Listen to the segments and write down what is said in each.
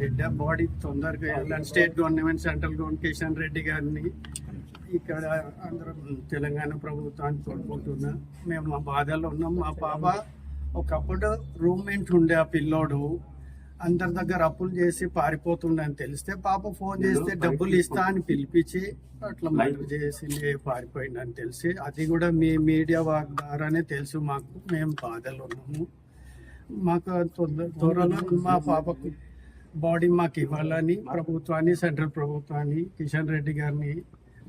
బిడ్డ బాడీ తొందరగా వెళ్ళాలి state government central government Kishan Reddy గారిని ఇక్కడ అందరం తెలంగాణ ప్రభుత్వాన్ని కోరుకుంటున్నా. మేము మా బాధలో ఉన్నాం. మా పాప ఒకప్పుడు రూమ్మేట్ ఉండే ఆ పిల్లోడు అందరి దగ్గర అప్పులు చేసి పారిపోతుండే అని తెలిస్తే పాప ఫోన్ చేస్తే డబ్బులు ఇస్తా అని పిలిపించి అట్లా మర్డర్ చేసి పారిపోయిందని తెలిసి అది కూడా మీ మీడియా వారి ద్వారానే తెలుసు మాకు. మేము బాధలు ఉన్నాము. మాకు తొందర త్వరలో మా పాపకు బాడీ మాకు ఇవ్వాలని ప్రభుత్వాన్ని సెంట్రల్ ప్రభుత్వాన్ని కిషన్ రెడ్డి గారిని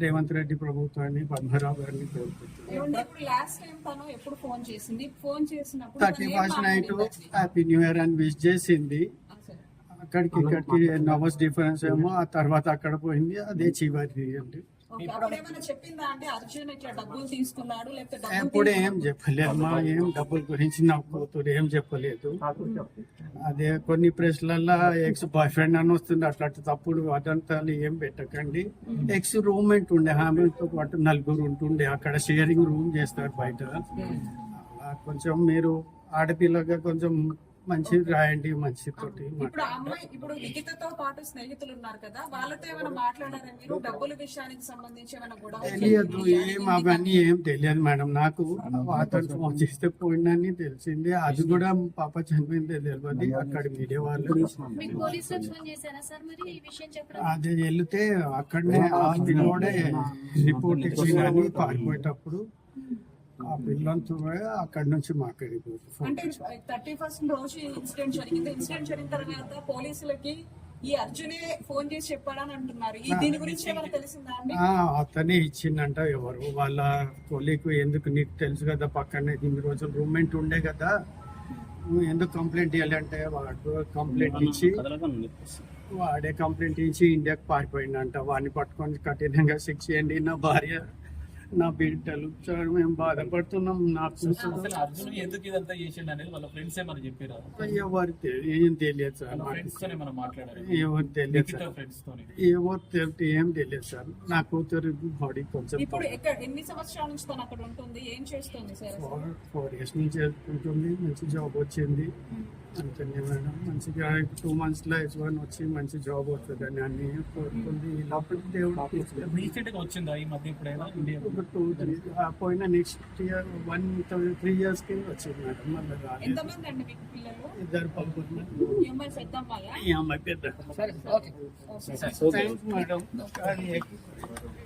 రేవంత్ రెడ్డి ప్రభుత్వాన్ని పద్మరావు గారిని కోరుకుంటున్నాను ఏమండి ఇప్పుడు లాస్ట్ టైం తను ఎప్పుడు ఫోన్ చేసింది? ఫోన్ చేసినప్పుడు thirty first night? Happy new year అని విష్ చేసింది. అక్కడికి ఇక్కడికి నవర్స్ డిఫరెన్స్ ఏమో ఆ తర్వాత అక్కడ పోయింది. అదే చివరి అండి. ఎప్పుడు ఏం? చెప్పలేదు మా ఏం డబ్బుల గురించి నా కూతురు ఏం చెప్పలేదు. అదే కొన్ని ప్రెస్లల్లో ఎక్స్ బాయ్ ఫ్రెండ్ అని వస్తుంది అట్లాంటి తప్పుడు అదంతాలు ఏం పెట్టకండి. ఎక్స్ రూమ్మేట్ ఉండే ఆమెతో పాటు నలుగురు ఉంటుండే అక్కడ షేరింగ్ రూమ్ చేస్తారు బయట. కొంచెం మీరు ఆడపిల్లగా కొంచెం మంచి రాయండి మంచి తోటి ఇప్పుడు ఆ అమ్మాయి ఇప్పుడు లిఖితతో పాటు స్నేహితులు ఉన్నారు కదా వాళ్ళతో ఏమైనా మాట్లాడారా మీరు? డబ్బుల విషయానికి సంబంధించి ఏమైనా గొడవ తెలియదు ఏం అవన్నీ ఏం తెలియదు మేడం. నాకు అతను ఫోన్ చేస్తే పోయిందని తెలిసింది. అది కూడా పాప చనిపోయింది తెలియదు అక్కడ మీడియా వాళ్ళు మీకు పోలీసులకు ఫోన్ చేశారా సార్ మరి ఈ విషయం చెప్పడం? అది వెళ్తే అక్కడనే ఆ పిల్లోడే రిపోర్ట్ ఇచ్చిందని పారిపోయేటప్పుడు ఆ పిల్లంతో అక్కడి నుంచి ఫోన్ అంటే థర్టీ ఫస్ట్ రోజు ఇన్సిడెంట్ జరిగింది. ఇన్సిడెంట్ జరిగిన తర్వాత పోలీసులకి ఈ అర్జునే ఫోన్ చేసి చెప్పాడని అంటున్నారు. ఈ దీని గురించి ఏమైనా తెలిసిందా అండి? ఆ, అతనే ఇచ్చిందంట ఎవరు? వాళ్ళ కొలీకు ఎందుకు? నీకు తెలుసు కదా పక్కనే ఇన్ని రోజులు రూమ్మేట్ ఉండే కదా. నువ్వు ఎందుకు కంప్లైంట్ ఇవ్వాలి అంటే వాడు కంప్లైంట్ ఇచ్చి వాడే కంప్లైంట్ ఇచ్చి ఇండియాకి పారిపోయిందంట. వాడిని పట్టుకొని కఠినంగా శిక్ష చేయండి నా భార్య. నా బిడ్డలు. సార్ మేము బాధపడుతున్నాం. నా కూతురు అసలు అర్జున్ ఎందుకు ఇదంతా చేసిండు అనేది వాళ్ళ ఫ్రెండ్స్ ఏమైనా చెప్పారా? ఎవరు ఏం తెలియదు సార్ నాకు. ఎవరు తెలియదు సార్. ఫ్రెండ్స్ తోని. ఎవరు తెలియదు ఏం తెలియదు సార్. నా కూతురు బాడీ కొంచెం ఇప్పుడు ఎక్కడ ఎన్ని సంవత్సరాల నుంచి తను అక్కడ ఉంటుంది? ఏం చేస్తుంది సార్ అసలు? ఫోర్ ఫోర్ ఇయర్స్ నుంచి ఉంటుంది మంచి జాబ్ వచ్చింది. అంతే మేడం మంచిగా టూ మంత్స్ లో హెచ్ వన్ వచ్చి మంచి జాబ్ వస్తుందని అన్ని కోరుకుంది లోపల దేవుడు తీసుకెళ్ళి రీసెంట్ గా వచ్చిందా ఈ మధ్య ఎప్పుడైనా ఇండియా ఒక టూ త్రీ పోయిన next year one three years కి వచ్చింది మేడం మళ్ళీ రాలేదు ఎంతమంది అండి మీకు పిల్లలు ఇద్దరు పాపలు ఈ అమ్మాయి పెద్దమ్మాయా ఈ అమ్మాయి పెద్ద థ్యాంక్స్ మేడం కానీ స్నేహితురాలని